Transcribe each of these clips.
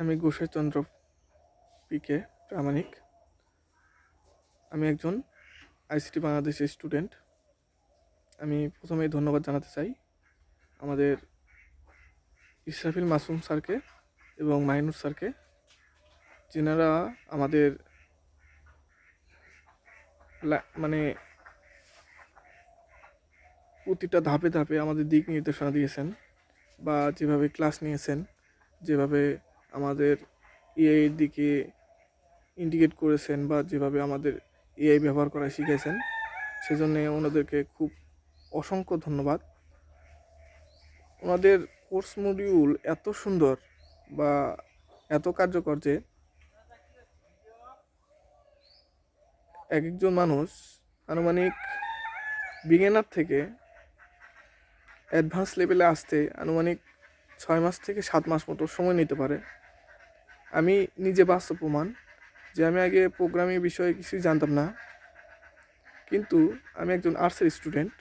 আমি গোসাইচন্দ্র পিকে প্রামাণিক। আমি একজন আইসিটি বাংলাদেশের স্টুডেন্ট। আমি প্রথমেই ধন্যবাদ জানাতে চাই আমাদের ইসরাফিল মাসুম স্যারকে এবং মাইনুর স্যারকে, যেনারা আমাদের মানে প্রতিটা ধাপে ধাপে আমাদের দিক নির্দেশনা দিয়েছেন বা যেভাবে ক্লাস নিয়েছেন, যেভাবে আমাদের এআই দিকে ইন্ডিকেট করেছেন বা যেভাবে আমাদের এআই ব্যবহার করা শিখেছেন, সেজন্যে ওনাদেরকে খুব অসংখ্য ধন্যবাদ। ওনাদের কোর্স মডিউল এত সুন্দর বা এত কার্যকর যে এক একজন মানুষ আনুমানিক বিগিনার থেকে অ্যাডভান্স লেভেলে আসতে আনুমানিক ছয় মাস থেকে সাত মাস মতো সময় নিতে পারে। আমি নিজে বাস্তব প্রমাণ যে আমি আগে প্রোগ্রামিং বিষয়ে কিছুই জানতাম না। কিন্তু আমি একজন আর্টসের স্টুডেন্ট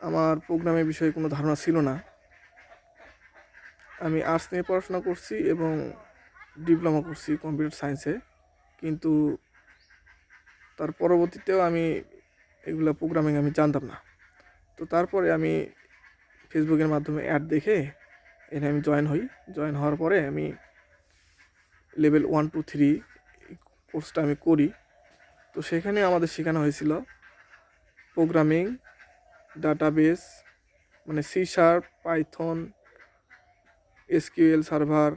আমার প্রোগ্রামের বিষয়ে কোনো ধারণা ছিল না। আমি আর্টস নিয়ে পড়াশোনা করছি এবং ডিপ্লোমা করছি কম্পিউটার সায়েন্সে কিন্তু তার পরবর্তীতেও আমি এগুলো প্রোগ্রামিং আমি জানতাম না। তো তারপরে আমি ফেসবুকের মাধ্যমে অ্যাড দেখে এখানে আমি জয়েন হই। জয়েন হওয়ার পরে আমি লেভেল ওয়ান টু থ্রি কোর্সটা আমি করি। তো সেখানে আমাদের শেখানো হয়েছিল প্রোগ্রামিং ডাটাবেস মানে C sharp Python S Q L server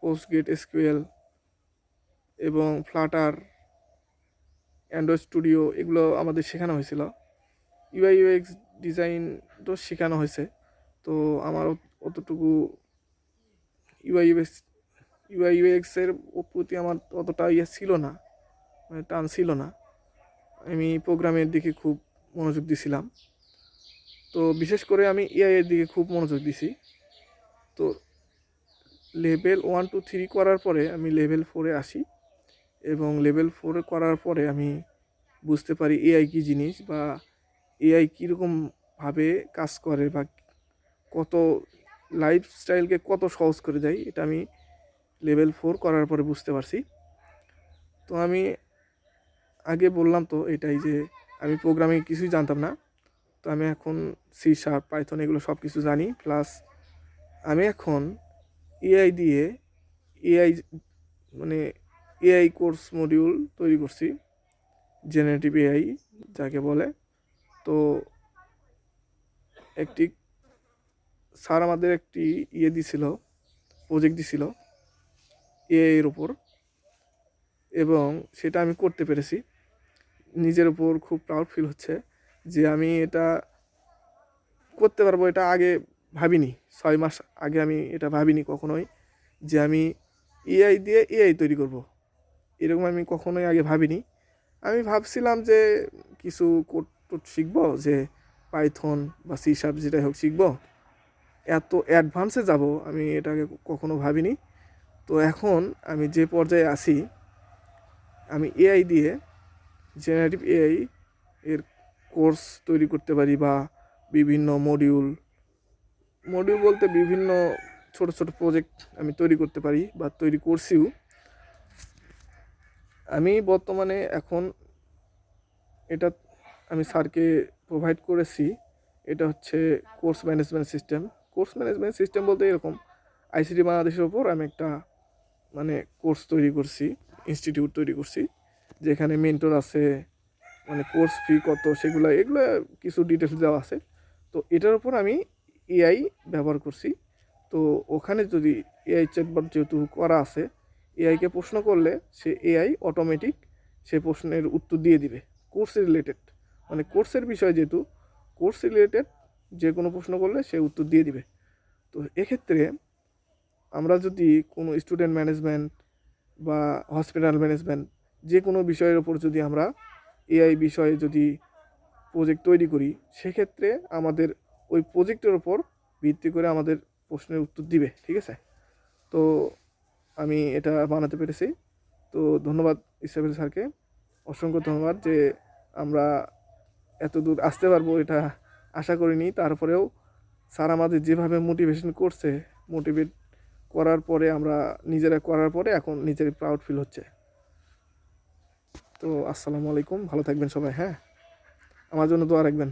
PostgreSQL এবং ফ্লাটার অ্যান্ড্রয়েড স্টুডিও এগুলো আমাদের শেখানো হয়েছিল। ইউআই ইউএক্স ডিজাইন তো শেখানো হয়েছে। তো আমার অত- অতটুকু ইউআই ইউএক্স ইউআই ইউএক্সের প্রতি আমার অতটা ইয়ে ছিল না মানে টান ছিল না। আমি প্রোগ্রামের দিকে খুব মনোযোগ দিছিলাম। তো বিশেষ করে আমি এআই এর দিকে খুব মনোযোগ দিছি। তো লেভেল ওয়ান টু থ্রি করার পরে আমি লেভেল ফোরে আসি এবং লেভেল ফোরে করার পরে আমি বুঝতে পারি এআই কী জিনিস বা এআই কীরকমভাবে কাজ করে বা কত লাইফস্টাইলকে কত সহজ করে দেয়, এটা আমি লেভেল ফোর করার পরে বুঝতে পারছি। তো আমি আগে বললাম তো এটাই যে, আমি প্রোগ্রামে কিছুই জানতাম না। তো আমি এখন সি শার্প পাইথন এগুলো সব কিছু জানি। প্লাস আমি এখন এআই দিয়ে এআই মানে এআই কোর্স মডিউল তৈরি করছি জেনারেটিভ এআই যাকে বলে। তো একটি স্যার আমাদের একটি ইয়ে দিছিল প্রজেক্ট দিছিল এর উপর। এবং সেটা আমি করতে পেরেছি। নিজের উপর খুব প্রাউড ফিল হচ্ছে যে আমি এটা করতে পারব এটা আগে ভাবিনি। ছয় মাস আগে আমি এটা ভাবিনি কখনোই যে আমি এআই দিয়ে এআই তৈরি করব। এরকম আমি কখনোই আগে ভাবিনি। আমি ভাবছিলাম যে কিছু কোড টোড শিখব, যে পাইথন বা সি শার্প যেটাই হোক শিখব। এত অ্যাডভান্সে যাব, আমি এটাকে কখনো ভাবিনি। তো এখন আমি যে পর্যায়ে আসি আমি এআই দিয়ে জেনারেটিভ এআই এর কোর্স তৈরি করতে পারি বা বিভিন্ন মডিউল মডিউল বলতে বিভিন্ন ছোট ছোট প্রজেক্ট আমি তৈরি করতে পারি বা তৈরি করছিও। আমি বর্তমানে এখন এটা আমি স্যারকে প্রোভাইড করেছি, এটা হচ্ছে course management system course management system বলতে এরকম। আইসিটি বাংলাদেশের ওপর আমি একটা মানে কোর্স তৈরি করছি, ইনস্টিটিউট তৈরি করছি, যেখানে মেন্টর আছে মানে কোর্স ফি কত, সেগুলো, এগুলো কিছু ডিটেলস দেওয়া আছে। তো এটার উপর আমি এআই ব্যবহার করছি। তো ওখানে যদি এআই চ্যাটবট যেহেতু করা আছে এআইকে প্রশ্ন করলে সে এআই অটোমেটিক সে প্রশ্নের উত্তর দিয়ে দিবে। কোর্স রিলেটেড মানে কোর্সের বিষয় যেহেতু কোর্স রিলেটেড যে কোনো প্রশ্ন করলে সে উত্তর দিয়ে দিবে। তো এক্ষেত্রে আমরা যদি কোনো স্টুডেন্ট ম্যানেজমেন্ট বা হসপিটাল ম্যানেজমেন্ট যে কোনো বিষয়ের ওপর যদি আমরা এআই বিষয়ে যদি প্রজেক্ট তৈরি করি, সেক্ষেত্রে আমাদের ওই প্রজেক্টের ওপর ভিত্তি করে আমাদের প্রশ্নের উত্তর দিবে, ঠিক আছে? তো আমি এটা বানাতে পেরেছি। তো ধন্যবাদ ইসরাফিল স্যারকে। অসংখ্য ধন্যবাদ যে আমরা এত দূর আসতে পারব এটা আশা করিনি। তারপরেও স্যার আমাদের যেভাবে মোটিভেশন করছে মোটিভেট করার পরে আমরা নিজেরা করার পরে এখন নিজের প্রাউড ফিল হচ্ছে। তো আসসালামু আলাইকুম, ভালো থাকবেন সবাই হ্যাঁ? আমার জন্য দোয়া রাখবেন।